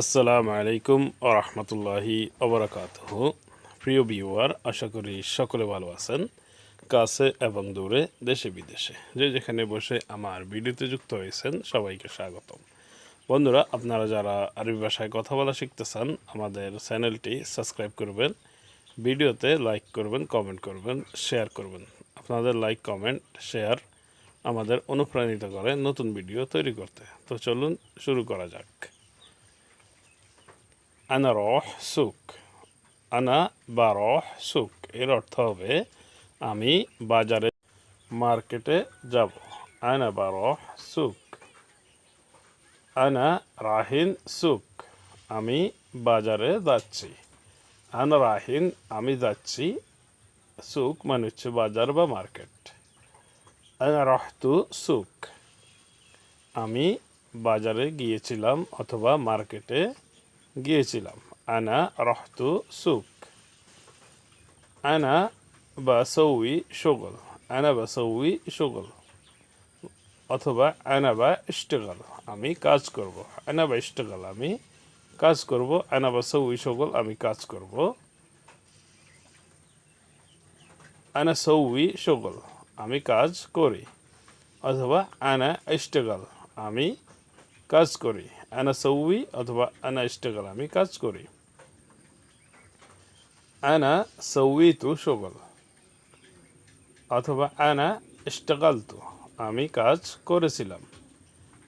আসসালামু আলাইকুম ও রহমতুল্লাহি অবরাকাতহ প্রিয় ভিউয়ার, আশা করি সকলে ভালো আছেন, কাছে এবং দূরে, দেশে বিদেশে। যে যেখানে বসে আমার ভিডিওতে যুক্ত হয়েছেন, সবাইকে স্বাগতম। বন্ধুরা, আপনারা যারা আরবি ভাষায় কথা বলা শিখতে চান আমাদের চ্যানেলটি সাবস্ক্রাইব করবেন, ভিডিওতে লাইক করবেন, কমেন্ট করবেন, শেয়ার করবেন। আপনাদের লাইক, কমেন্ট, শেয়ার আমাদের অনুপ্রাণিত করে নতুন ভিডিও তৈরি করতে। তো চলুন শুরু করা যাক। আনা রহ সুক আনা বা রহ এর অর্থ হবে আমি বাজারে মার্কেটে যাব। আনা বা রহ সুক আনা রাহিন সুক আমি বাজারে যাচ্ছি। আনা রাহিন আমি যাচ্ছি সুক মানে হচ্ছে বাজার বা মার্কেট। আনা রহতু সুক আমি বাজারে গিয়েছিলাম অথবা মার্কেটে গিয়েছিলাম। আনা রহতু সুক। আনা বা সৌই শগল আনা বা সৌই শগল অথবা আনা বা ইস্টেগল আমি কাজ করব। আনা বা ইস্টেগল আমি কাজ করব। আনা বা সৌই শগল আমি কাজ করব। আনা সৌই শগল আমি কাজ করি। অথবা আনা ইস্টেগল আমি কাজ করি। আনা সৌই অথবা আনা ইস্টেগল আমি কাজ করি। আনা সৌই তু শগল অথবা আনা ইস্টেগালতু আমি কাজ করেছিলাম।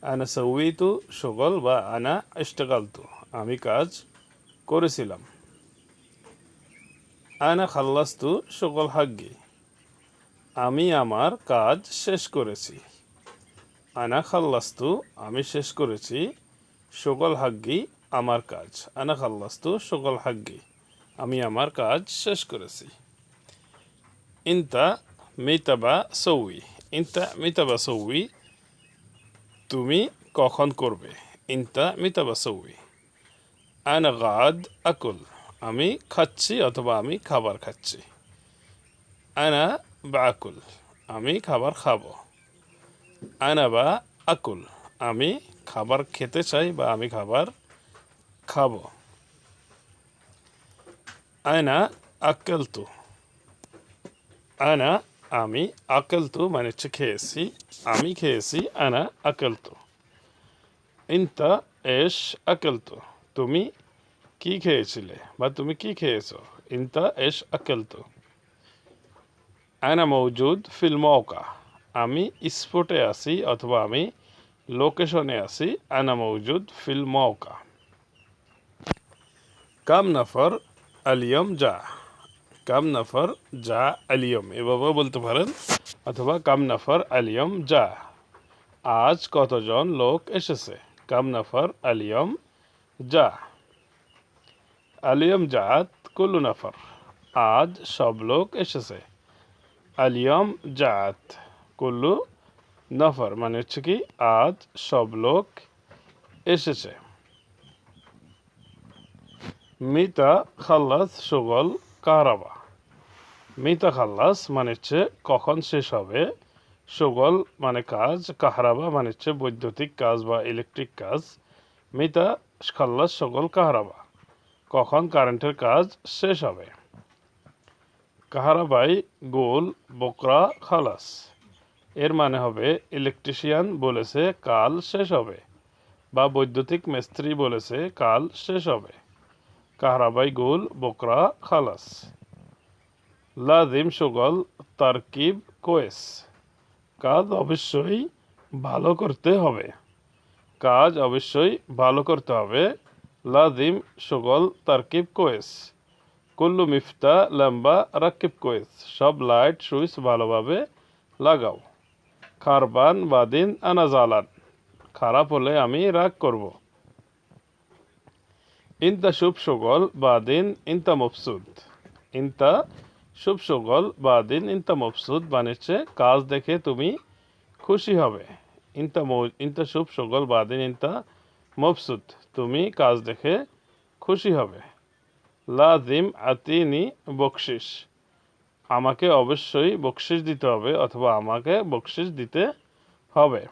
আনা সৌই তু শগল বা আনা ইস্টেগালতু আমি কাজ করেছিলাম। আনা খাল্লাস্তু শগল হাগ্গি। আমি আমার কাজ শেষ করেছি। আনা খাল্লাস্তু আমি শেষ করেছি। সকল হাগ্গি আমার কাজ। আনা খাল্লাস্তু সকল হাগ্গি। আমি আমার কাজ শেষ করেছি। ইনতা মিতাবা সৌই। ইনতা মিতাবা সৌই তুমি কখন করবে? ইনতা মিতাবা সৌই। আনা গাদ আকুল। আমি খাচ্ছি অথবা আমি খাবার খাচ্ছি। আনা বা আকুল। আমি খাবার খাব। আনা বা আকুল। আমি খাবার খেতে চাই বা আমি খাবার খাব। আয়না আকেলতু আনা আমি আকেলতু মানে হচ্ছে খেয়েছি, আমি খেয়েছি আনা আকেলতু ইনতা এস আকেলতু তুমি কি খেয়েছিলে বা তুমি কি খেয়েছো? ইনতা এস আকেলতু আনা মৌজুদ ফিল মৌকা আমি স্পটে আছি অথবা আমি লোকেশনে আছি, আনা মৌজুদ, ফিল মৌকা কাম নাফর আলিয়ম যা কাম নাফর যা আলিয়ম এভাবেও বলতে পারেন, অথবা কাম নাফর আলিয়ম যা আজ কতজন লোক এসেছে? কাম নাফর আলিয়ম যা আলিয়ম জাত কুল্লু নাফর। আজ সব লোক এসেছে। আলিয়ম জাত কুল্লু নফর মানে হচ্ছে কি, আজ সব লোক এসেছে। মিতা খাল্লাস সুগল কারাবা। মিতা খাল্লাস মানে হচ্ছে কখন শেষ হবে, সুগল মানে কাজ, কাহারাবা মানে হচ্ছে বৈদ্যুতিক কাজ বা ইলেকট্রিক কাজ। মিতা খাল্লাস সুগল কাহারাবা, কখন কারেন্টের কাজ শেষ হবে? কাহারাবাই গোল, বকরা, খালাস। এর মানে হবে ইলেকট্রিশিয়ান বলেছে কাল শেষ হবে, বা বৈদ্যুতিক মিস্ত্রি বলেছে কাল শেষ হবে। কাহরাবাই গোল, বকরা, খালাস। লাজিম, সুগল, তারকিব, কোয়েস। কাজ অবশ্যই ভালো করতে হবে। কাজ অবশ্যই ভালো করতে হবে। লাজিম, সুগল, তারকিব, কোয়েস। কুল্লু, মিফতা, লম্বা, রাকিব, কোয়েস। সব লাইট, সুইচ ভালোভাবে লাগাও। খারবান বাদিন আনাজালান। খারাপ হলে আমি রাগ করব। ইনতা শুভ সগল বাদিন ইনতা মফসুদ। ইনতা শুভ সগল বাদিন ইনতা মফসুদ বানিয়েছে কাজ দেখে তুমি খুশি হবে। ইনতা ইনতা শুভ সগল বাদিন ইনতা মফসুদ, তুমি কাজ দেখে খুশি হবে। লাজিম আতিনি বকশিস আমাকে অবশ্যই বকশিস দিতে হবে অথবা আমাকে বকশিস দিতে হবে।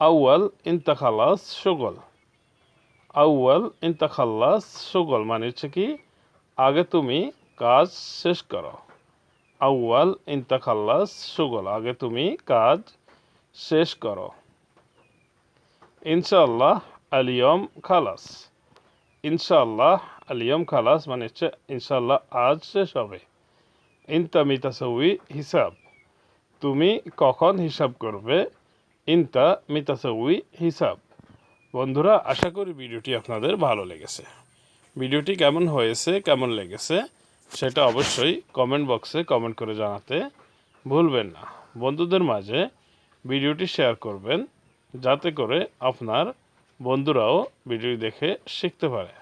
আউয়াল ইন্তা খালাস সুগল। আউয়াল ইন্তা খাল্লাস সুগল মানে হচ্ছে কি, আগে তুমি কাজ শেষ করো। আউয়াল ইন্তা খাল্লাস সুগল, আগে তুমি কাজ শেষ করো। ইনশাআল্লাহ আলিয়ম খালাস। ইনশাআল্লাহ আলিয়ম খালাস মানে হচ্ছে ইনশাআল্লাহ আজ শেষ হবে। ইনতা মিতাসউই হিসাব। তুমি কখন হিসাব করবে? ইনতা মিতাসউই হিসাব। বন্ধুরা, আশা করি ভিডিওটি আপনাদের ভালো লেগেছে। ভিডিওটি কেমন হয়েছে, কেমন লেগেছে, সেটা অবশ্যই কমেন্ট বক্সে কমেন্ট করে জানাতে ভুলবেন না। বন্ধুদের মাঝে ভিডিওটি শেয়ার করবেন, যাতে করে আপনার বন্ধুরাও ভিডিও দেখে শিখতে পারে।